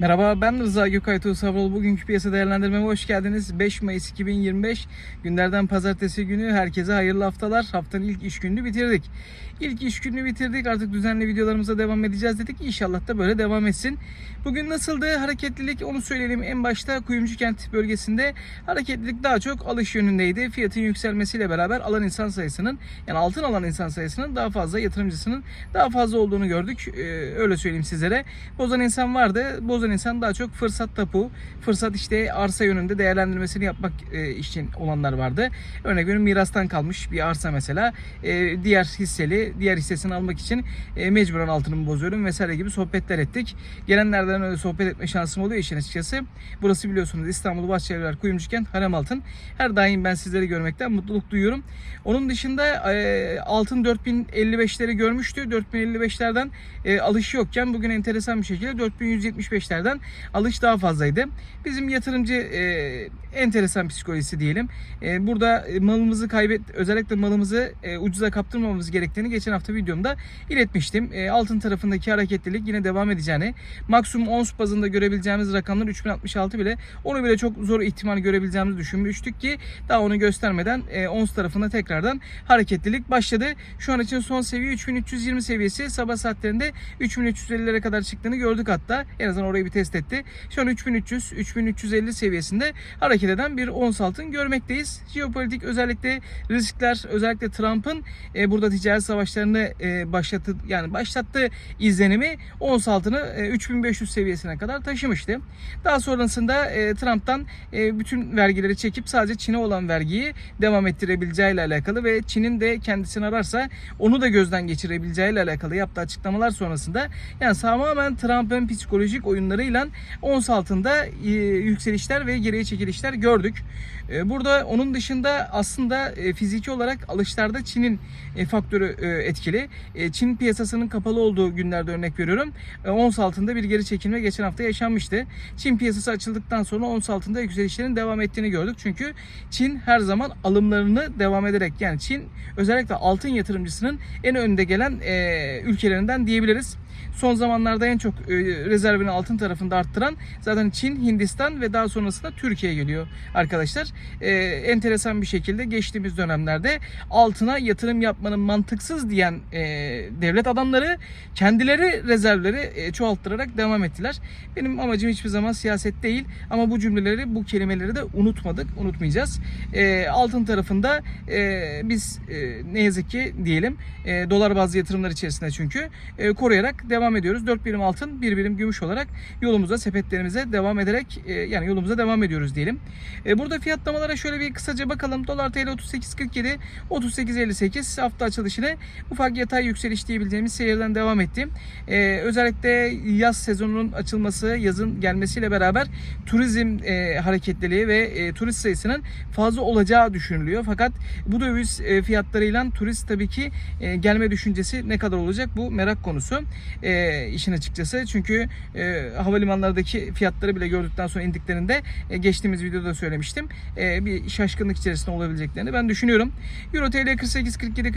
Merhaba ben Rıza Gökay Tuğsavroğlu. Bugünkü piyasa değerlendirmeme hoş geldiniz. 5 Mayıs 2025 günlerden pazartesi günü herkese hayırlı haftalar. Haftanın ilk iş gününü bitirdik. İlk iş gününü bitirdik. Artık düzenli videolarımıza devam edeceğiz dedik. İnşallah da böyle devam etsin. Bugün nasıldı hareketlilik onu söyleyelim. En başta Kuyumcu Kent bölgesinde hareketlilik daha çok alış yönündeydi. Fiyatın yükselmesiyle beraber alan insan sayısının yani altın alan insan sayısının daha fazla yatırımcısının daha fazla olduğunu gördük. Ee, öyle söyleyeyim sizlere. Bozan insan vardı. Bozan insan daha çok fırsat tapu, fırsat işte arsa yönünde değerlendirmesini yapmak e, için olanlar vardı. Örnek veriyorum mirastan kalmış bir arsa mesela. E, diğer hisseli, diğer hissesini almak için e, mecburen altınımı bozuyorum vesaire gibi sohbetler ettik. Gelenlerden öyle sohbet etme şansım oluyor işin açıkçası. Burası biliyorsunuz İstanbul Bahçelievler Kuyumcu Kent Harem Altın. Her daim ben sizleri görmekten mutluluk duyuyorum. Onun dışında altın 4055'leri görmüştü. 4055'lerden e, alış yokken bugün enteresan bir şekilde 4175'lerden alış daha fazlaydı. Bizim yatırımcı e, enteresan psikolojisi diyelim. E, burada e, malımızı kaybet özellikle malımızı e, ucuza kaptırmamamız gerektiğini geçen hafta videomda iletmiştim. E, altın tarafındaki hareketlilik yine devam edeceğini, maksimum ons bazında görebileceğimiz rakamlar 3066 bile onu bile çok zor ihtimal görebileceğimizi düşünmüştük ki daha onu göstermeden e, ons tarafında tekrardan hareketlilik başladı. Şu an için son seviye 3320 seviyesi sabah saatlerinde 3350'lere kadar çıktığını gördük hatta. En azından orayı bir test etti. Şu an 3300 3350 seviyesinde hareket eden bir ons altın görmekteyiz. Jeopolitik özellikle riskler özellikle Trump'ın e, burada ticaret savaşlarını e, başlattı yani başlattığı izlenimi ons altını e, 3500 seviyesine kadar taşımıştı. Daha sonrasında e, Trump'tan e, bütün vergileri çekip sadece Çin'e olan vergiyi devam ettirebileceği ile alakalı ve Çin'in de kendisini ararsa onu da gözden geçirebileceği ile alakalı yaptığı açıklamalar sonrasında yani tamamen Trump'ın psikolojik oyunlarıyla ons altında e, yükselişler ve geriye çekilişler gördük. E, Burada onun dışında aslında e, fiziki olarak alışlarda Çin'in faktörü etkili. Çin piyasasının kapalı olduğu günlerde örnek veriyorum. Ons altında bir geri çekilme geçen hafta yaşanmıştı. Çin piyasası açıldıktan sonra ons altında yükselişlerin devam ettiğini gördük. Çünkü Çin her zaman alımlarını devam ederek yani Çin özellikle altın yatırımcısının en önde gelen ülkelerinden diyebiliriz. Son zamanlarda en çok e, rezervini altın tarafında arttıran zaten Çin, Hindistan ve daha sonrasında Türkiye geliyor arkadaşlar. E, enteresan bir şekilde geçtiğimiz dönemlerde altına yatırım yapmanın mantıksız diyen e, devlet adamları kendileri rezervleri çoğalttırarak devam ettiler. Benim amacım hiçbir zaman siyaset değil ama bu cümleleri, bu kelimeleri de unutmadık, unutmayacağız. Altın tarafında biz ne yazık ki diyelim dolar bazlı yatırımlar içerisinde çünkü koruyarak devam ediyoruz. 4 birim altın, 1 birim gümüş olarak yolumuza, sepetlerimize devam ederek e, yani yolumuza devam ediyoruz diyelim. E, burada fiyatlamalara şöyle bir kısaca bakalım. Dolar TL 38.47, 38.58 hafta açılışıyla ufak yatay yükseliş diyebileceğimiz seyirden devam etti. E, özellikle yaz sezonunun açılması, yazın gelmesiyle beraber turizm hareketliliği ve turist sayısının fazla olacağı düşünülüyor. Fakat bu döviz fiyatlarıyla turist tabii ki gelme düşüncesi ne kadar olacak bu merak konusu işin açıkçası. Çünkü e, havalimanlardaki fiyatları bile gördükten sonra indiklerinde e, geçtiğimiz videoda söylemiştim. E, bir şaşkınlık içerisinde olabileceklerini ben düşünüyorum. Euro TL 48 47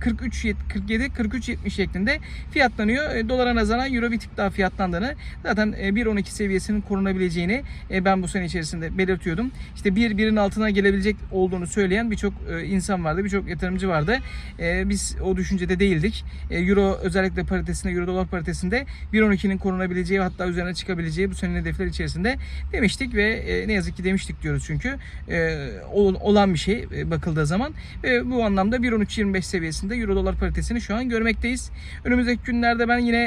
43 47 43 70 şeklinde fiyatlanıyor. E, dolara nazaran euro bir tık daha fiyatlandığını zaten e, 1.12 seviyesinin korunabileceğini e, ben bu sene içerisinde belirtiyordum. İşte bir birin altına gelebilecek olduğunu söyleyen birçok e, insan vardı, birçok yatırımcı vardı. E, biz o düşüncede değildik. E, euro özellikle paritesinde, euro dolar paritesinde 1.12'nin korunabileceği hatta üzerine çıkabileceği bu senenin hedefler içerisinde demiştik ve e, ne yazık ki demiştik diyoruz çünkü e, ol- olan bir şey e, bakıldığı zaman ve bu anlamda 1.13.25 seviyesinde euro dolar paritesini şu an görmekteyiz. Önümüzdeki günlerde ben yine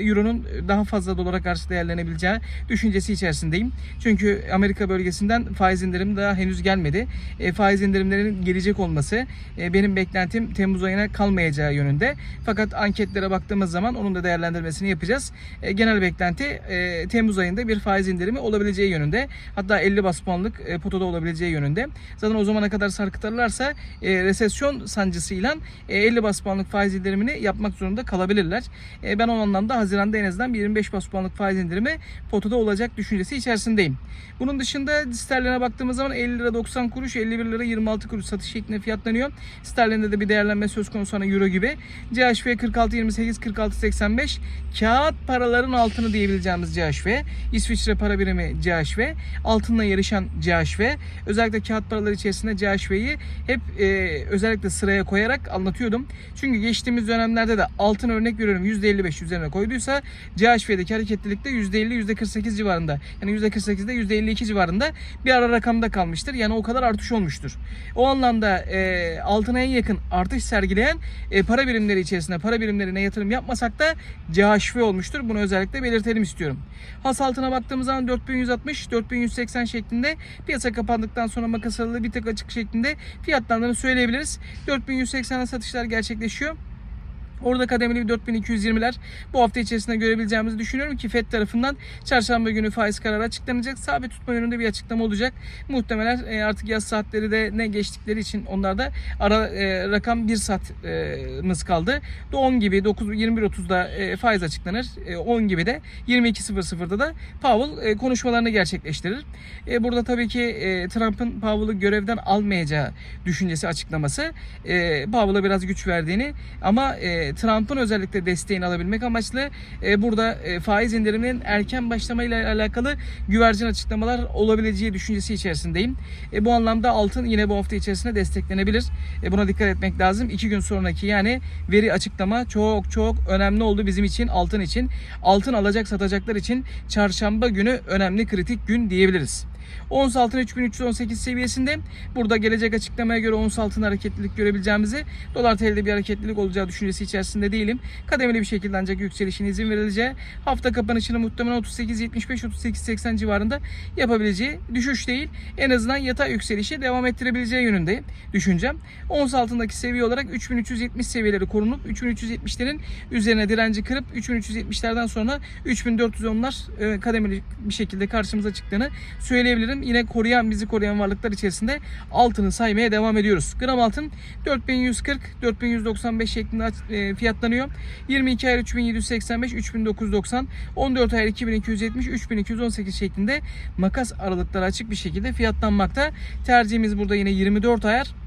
euronun daha fazla dolara karşı değerlenebileceği düşüncesi içerisindeyim. Çünkü Amerika bölgesinden faiz indirim daha henüz gelmedi. Faiz indirimlerinin gelecek olması benim beklentim Temmuz ayına kalmayacağı yönünde. Fakat anketlere baktığımız zaman onun da değerlendirmesini yapacağız. E, genel beklenti e, Temmuz ayında bir faiz indirimi olabileceği yönünde. Hatta 50 bas puanlık e, potoda olabileceği yönünde. Zaten o zamana kadar sarkıtırlarsa e, resesyon sancısıyla e, 50 bas puanlık faiz indirimini yapmak zorunda kalabilirler. E, ben o anlamda Haziran'da en azından bir 25 bas puanlık faiz indirimi potoda olacak düşüncesi içerisindeyim. Bunun dışında sterline baktığımız zaman 50 lira 90 kuruş, 51 lira 26 kuruş satış şeklinde fiyatlanıyor. Sterlinde de bir değerlenme söz konusu hani euro gibi. CHF 46.28, 46.80 1785 kağıt paraların altını diyebileceğimiz CHV, İsviçre para birimi CHV, altınla yarışan CHV, özellikle kağıt paralar içerisinde CHV'yi hep e, özellikle sıraya koyarak anlatıyordum. Çünkü geçtiğimiz dönemlerde de altın örnek veriyorum %55 üzerine koyduysa CHV'deki hareketlilikte %50 %48 civarında yani %48'de %52 civarında bir ara rakamda kalmıştır. Yani o kadar artış olmuştur. O anlamda e, altına en yakın artış sergileyen e, para birimleri içerisinde para birimlerine yatırım yapmasak da CHV olmuştur. Bunu özellikle belirtelim istiyorum. Has altına baktığımız zaman 4160 4180 şeklinde piyasa kapandıktan sonra makas aralığı bir tık açık şeklinde fiyatlandığını söyleyebiliriz. 4180'e satışlar gerçekleşiyor. Orada kademeli bir 4220'ler bu hafta içerisinde görebileceğimizi düşünüyorum ki FED tarafından çarşamba günü faiz kararı açıklanacak. Sabit tutma yönünde bir açıklama olacak. Muhtemelen e, artık yaz saatleri de ne geçtikleri için onlarda ara e, rakam 1 saatimiz kaldı. 10 gibi 9 21.30'da e, faiz açıklanır. E, 10 gibi de 22.00'da da Powell konuşmalarını gerçekleştirir. Burada tabii ki Trump'ın Powell'ı görevden almayacağı düşüncesi açıklaması Powell'a biraz güç verdiğini ama Trump'ın özellikle desteğini alabilmek amaçlı e, burada e, faiz indiriminin erken başlamayla alakalı güvercin açıklamalar olabileceği düşüncesi içerisindeyim. E, bu anlamda altın yine bu hafta içerisinde desteklenebilir. E, buna dikkat etmek lazım. İki gün sonraki yani veri açıklama çok çok önemli oldu bizim için altın için. Altın alacak satacaklar için çarşamba günü önemli kritik gün diyebiliriz. Ons altın 3318 seviyesinde. Burada gelecek açıklamaya göre ons altın hareketlilik görebileceğimizi, dolar TL'de bir hareketlilik olacağı düşüncesi içerisinde değilim. Kademeli bir şekilde ancak yükselişine izin verileceği, hafta kapanışını muhtemelen 38.75-38.80 civarında yapabileceği düşüş değil. En azından yatay yükselişi devam ettirebileceği yönünde düşüncem. Ons altındaki seviye olarak 3370 seviyeleri korunup 3370'lerin üzerine direnci kırıp 3370'lerden sonra 3410'lar e, kademeli bir şekilde karşımıza çıktığını söyleyebilirim. Yine koruyan bizi koruyan varlıklar içerisinde altını saymaya devam ediyoruz. Gram altın 4140 4195 şeklinde e, fiyatlanıyor. 22 ayar 3785 3990 14 ayar 2270 3218 şeklinde makas aralıkları açık bir şekilde fiyatlanmakta. Tercihimiz burada yine 24 ayar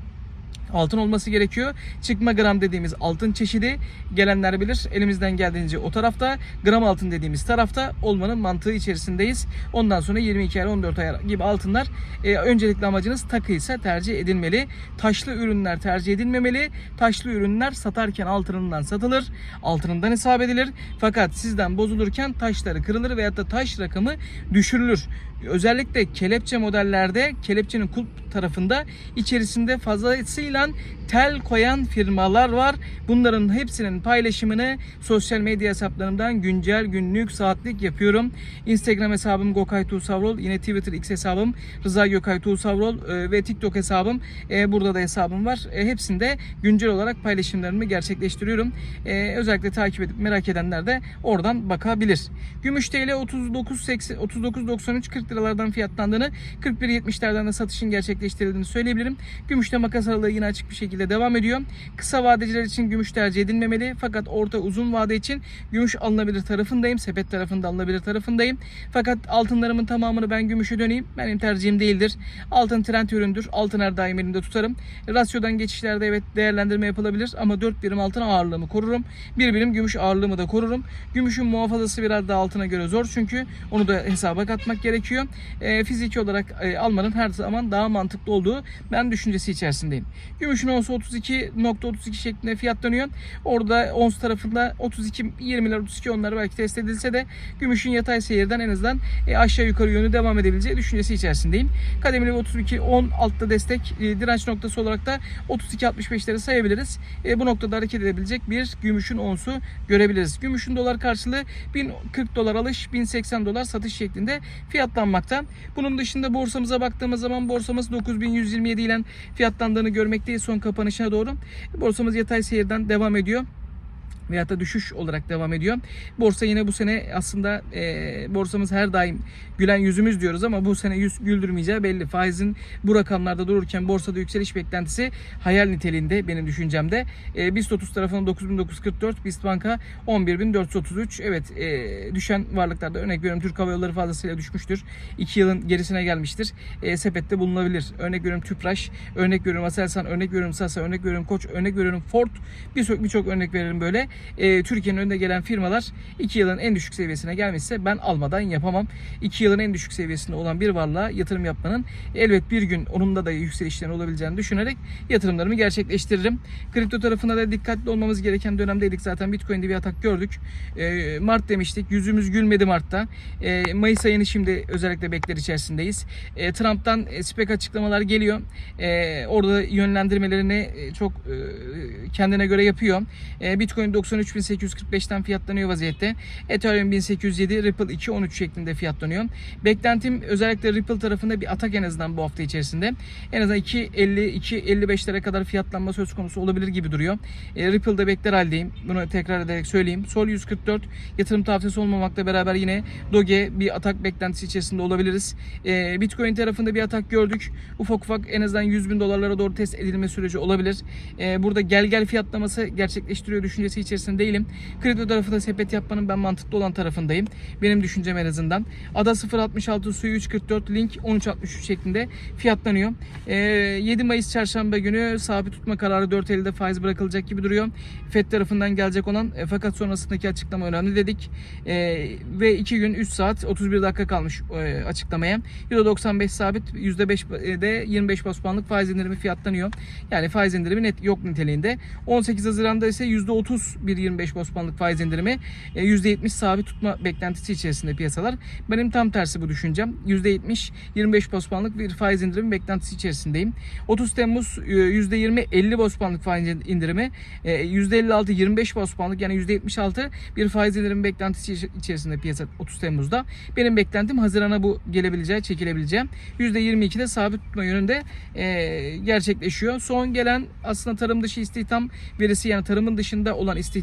altın olması gerekiyor. Çıkma gram dediğimiz altın çeşidi gelenler bilir. Elimizden geldiğince o tarafta gram altın dediğimiz tarafta olmanın mantığı içerisindeyiz. Ondan sonra 22 ayar 14 ayar gibi altınlar e, öncelikli amacınız takıysa tercih edilmeli. Taşlı ürünler tercih edilmemeli. Taşlı ürünler satarken altınından satılır. Altınından hesap edilir. Fakat sizden bozulurken taşları kırılır veyahut da taş rakamı düşürülür. Özellikle kelepçe modellerde kelepçenin kulp tarafında içerisinde fazlasıyla tel koyan firmalar var. Bunların hepsinin paylaşımını sosyal medya hesaplarımdan güncel günlük saatlik yapıyorum. Instagram hesabım Gokay Tuğsavrol, yine Twitter X hesabım Rıza Gökay Tuğsavrol e, ve TikTok hesabım e, burada da hesabım var. E, hepsinde güncel olarak paylaşımlarımı gerçekleştiriyorum. Özellikle takip edip merak edenler de oradan bakabilir. Gümüş TL 39.80 39.93 40 liralardan fiyatlandığını 41.70'lerden de satışın gerçekleştirildiğini söyleyebilirim. Gümüşte makas aralığı yine açık bir şekilde devam ediyor. Kısa vadeciler için gümüş tercih edilmemeli. Fakat orta uzun vade için gümüş alınabilir tarafındayım. Sepet tarafında alınabilir tarafındayım. Fakat altınlarımın tamamını ben gümüşe döneyim. Benim tercihim değildir. Altın trend üründür. Altın her daim elimde tutarım. Rasyodan geçişlerde evet değerlendirme yapılabilir ama 4 birim altın ağırlığımı korurum. 1 birim gümüş ağırlığımı da korurum. Gümüşün muhafazası biraz daha altına göre zor çünkü onu da hesaba katmak gerekiyor. E, fiziki olarak e, almanın her zaman daha mantıklı olduğu ben düşüncesi içerisindeyim. Gümüşün onsu 32.32 şeklinde fiyatlanıyor. Orada ons tarafında 32 20'ler 32 onları belki test edilse de gümüşün yatay seyirden en azından e, aşağı yukarı yönü devam edebileceği düşüncesi içerisindeyim. Kademeli 32 10 altta destek e, direnç noktası olarak da 32 65'leri sayabiliriz. E, bu noktada hareket edebilecek bir gümüşün onsu görebiliriz. Gümüşün dolar karşılığı 1040 dolar alış 1080 dolar satış şeklinde fiyatlanmakta. Bunun dışında borsamıza baktığımız zaman borsamız 9127 ile fiyatlandığını görmekteyiz son kapanışına doğru. Borsamız yatay seyirden devam ediyor veyahut da düşüş olarak devam ediyor. Borsa yine bu sene aslında e, borsamız her daim gülen yüzümüz diyoruz ama bu sene yüz güldürmeyeceği belli. Faizin bu rakamlarda dururken borsada yükseliş beklentisi hayal niteliğinde benim düşüncemde. E, BIST 30 tarafından 9944, BIST Banka 11433. Evet e, düşen varlıklarda örnek veriyorum Türk Hava Yolları fazlasıyla düşmüştür. 2 yılın gerisine gelmiştir. E, sepette bulunabilir. Örnek veriyorum Tüpraş, örnek veriyorum Aselsan, örnek veriyorum Sasa, örnek veriyorum Koç, örnek veriyorum Ford. Birçok birçok örnek veririm böyle e, Türkiye'nin önünde gelen firmalar 2 yılın en düşük seviyesine gelmişse ben almadan yapamam. 2 yılın en düşük seviyesinde olan bir varlığa yatırım yapmanın elbet bir gün onunda da yükselişlerin olabileceğini düşünerek yatırımlarımı gerçekleştiririm. Kripto tarafında da dikkatli olmamız gereken dönemdeydik zaten Bitcoin'de bir atak gördük. E, Mart demiştik. Yüzümüz gülmedi Mart'ta. E, Mayıs ayını şimdi özellikle bekler içerisindeyiz. E, Trump'tan spek açıklamalar geliyor. E, orada yönlendirmelerini e, çok e, kendine göre yapıyor. E, Bitcoin 93.845'ten fiyatlanıyor vaziyette. Ethereum 1807, Ripple 2.13 şeklinde fiyatlanıyor. Beklentim özellikle Ripple tarafında bir atak en azından bu hafta içerisinde. En azından 2.50, 2.55'lere kadar fiyatlanma söz konusu olabilir gibi duruyor. E, Ripple'da bekler haldeyim. Bunu tekrar ederek söyleyeyim. Sol 144 yatırım tavsiyesi olmamakla beraber yine Doge bir atak beklentisi içerisinde olabiliriz. E, Bitcoin tarafında bir atak gördük. Ufak ufak en azından 100 bin dolarlara doğru test edilme süreci olabilir. E, burada gel gel fiyatlaması gerçekleştiriyor düşüncesi içerisinde değilim. Kripto tarafında sepet yapmanın ben mantıklı olan tarafındayım. Benim düşüncem en azından. Ada 0.66 suyu 3.44 link 13.63 şeklinde fiyatlanıyor. E, 7 Mayıs çarşamba günü sabit tutma kararı 4.50'de faiz bırakılacak gibi duruyor. FED tarafından gelecek olan e, fakat sonrasındaki açıklama önemli dedik. E, ve 2 gün 3 saat 31 dakika kalmış e, açıklamaya. %95 sabit %5'de 25 bas puanlık faiz indirimi fiyatlanıyor. Yani faiz indirimi net yok niteliğinde. 18 Haziran'da ise %30 bir 25 bas puanlık faiz indirimi e, %70 sabit tutma beklentisi içerisinde piyasalar. Benim tam tersi bu düşüncem. %70 25 bas puanlık bir faiz indirimi beklentisi içerisindeyim. 30 Temmuz e, %20 50 bas puanlık faiz indirimi e, %56 25 bas puanlık yani %76 bir faiz indirimi beklentisi içerisinde piyasa 30 Temmuz'da. Benim beklentim Haziran'a bu gelebileceği, çekilebileceği. %22'de sabit tutma yönünde e, gerçekleşiyor. Son gelen aslında tarım dışı istihdam verisi yani tarımın dışında olan istihdam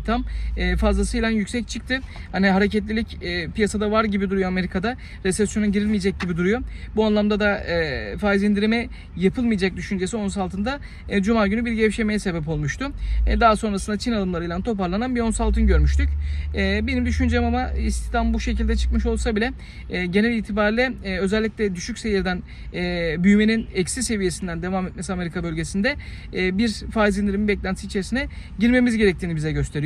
e, fazlasıyla yüksek çıktı. Hani hareketlilik e, piyasada var gibi duruyor Amerika'da. Resesyona girilmeyecek gibi duruyor. Bu anlamda da e, faiz indirimi yapılmayacak düşüncesi ons altında e, Cuma günü bir gevşemeye sebep olmuştu. E, daha sonrasında Çin alımlarıyla toparlanan bir ons altın görmüştük. E, benim düşüncem ama istihdam bu şekilde çıkmış olsa bile e, genel itibariyle e, özellikle düşük seyirden e, büyümenin eksi seviyesinden devam etmesi Amerika bölgesinde e, bir faiz indirimi beklentisi içerisine girmemiz gerektiğini bize gösteriyor.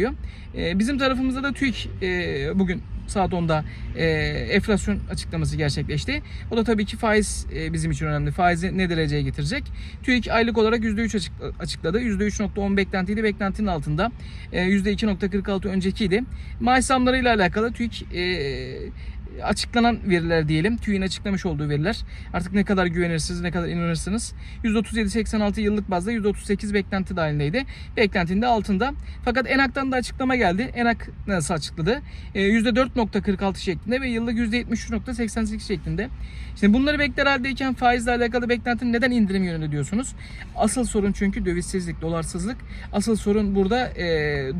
E, bizim tarafımızda da TÜİK e, bugün saat 10'da e, enflasyon açıklaması gerçekleşti. O da tabii ki faiz e, bizim için önemli. Faizi ne dereceye getirecek? TÜİK aylık olarak %3 açık, açıkladı. %3.10 beklentiydi. Beklentinin altında. E, %2.46 öncekiydi. Maaş zamlarıyla alakalı TÜİK açıklanan veriler diyelim. TÜİ'nin açıklamış olduğu veriler. Artık ne kadar güvenirsiniz, ne kadar inanırsınız. %37.86 yıllık bazda %38 beklenti dahilindeydi. Beklentinin de altında. Fakat ENAK'tan da açıklama geldi. ENAK nasıl açıkladı? E, %4.46 şeklinde ve yıllık %73.88 şeklinde. Şimdi bunları bekler haldeyken faizle alakalı beklentinin neden indirim yönünde diyorsunuz? Asıl sorun çünkü dövizsizlik, dolarsızlık. Asıl sorun burada e,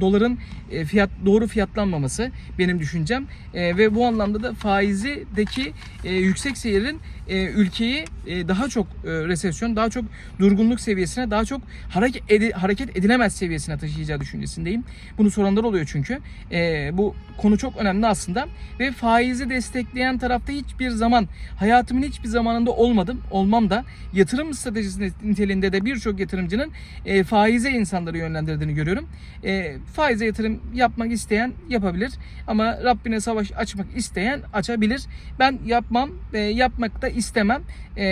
doların e, fiyat doğru fiyatlanmaması benim düşüncem. E, ve bu anlamda da faizideki e, yüksek seyirin e, ülkeyi e, daha çok e, resesyon, daha çok durgunluk seviyesine, daha çok hareket, edi, hareket edilemez seviyesine taşıyacağı düşüncesindeyim. Bunu soranlar oluyor çünkü. E, bu konu çok önemli aslında ve faizi destekleyen tarafta hiçbir zaman hayatımın hiçbir zamanında olmadım, olmam da yatırım stratejisi niteliğinde de birçok yatırımcının e, faize insanları yönlendirdiğini görüyorum. E, faize yatırım yapmak isteyen yapabilir ama Rabbine savaş açmak isteyen açabilir. Ben yapmam, e, yapmak da istemem. E,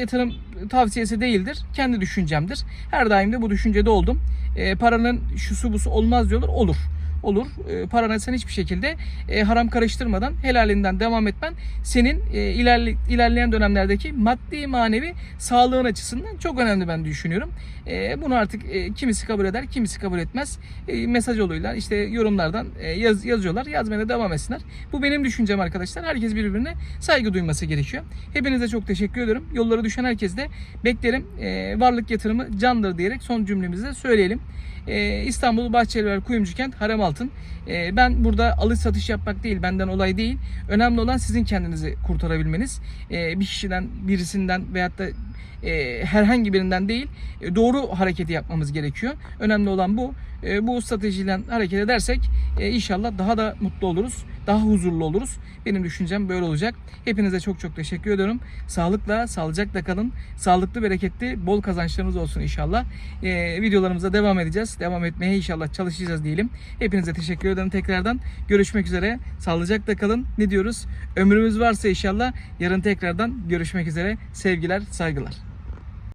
yatırım tavsiyesi değildir. Kendi düşüncemdir. Her daim de bu düşüncede oldum. E, paranın şusu busu olmaz diyorlar. Olur olur. E, parana sen hiçbir şekilde e, haram karıştırmadan helalinden devam etmen senin e, ilerli, ilerleyen dönemlerdeki maddi manevi sağlığın açısından çok önemli ben düşünüyorum. E, bunu artık e, kimisi kabul eder, kimisi kabul etmez. E, mesaj yoluyla işte yorumlardan e, yaz, yazıyorlar. Yazmaya da devam etsinler. Bu benim düşüncem arkadaşlar. Herkes birbirine saygı duyması gerekiyor. Hepinize çok teşekkür ediyorum. Yolları düşen herkes de beklerim. E, varlık yatırımı candır diyerek son cümlemizi de söyleyelim. E, İstanbul Bahçeliler Kuyumcu Kent Harem Altın. E, ben burada alış satış yapmak değil, benden olay değil. Önemli olan sizin kendinizi kurtarabilmeniz. E, bir kişiden, birisinden veyahut da e, herhangi birinden değil e, doğru hareketi yapmamız gerekiyor. Önemli olan bu. Bu stratejiyle hareket edersek e, inşallah daha da mutlu oluruz. Daha huzurlu oluruz. Benim düşüncem böyle olacak. Hepinize çok çok teşekkür ediyorum. Sağlıkla, sağlıcakla kalın. Sağlıklı, bereketli, bol kazançlarınız olsun inşallah. Videolarımıza devam edeceğiz. Edeceğiz. Devam etmeye inşallah çalışacağız diyelim. Hepinize teşekkür ederim tekrardan. Görüşmek üzere. Sağlıcakla kalın. Ne diyoruz? Ömrümüz varsa inşallah yarın tekrardan görüşmek üzere. Sevgiler, saygılar.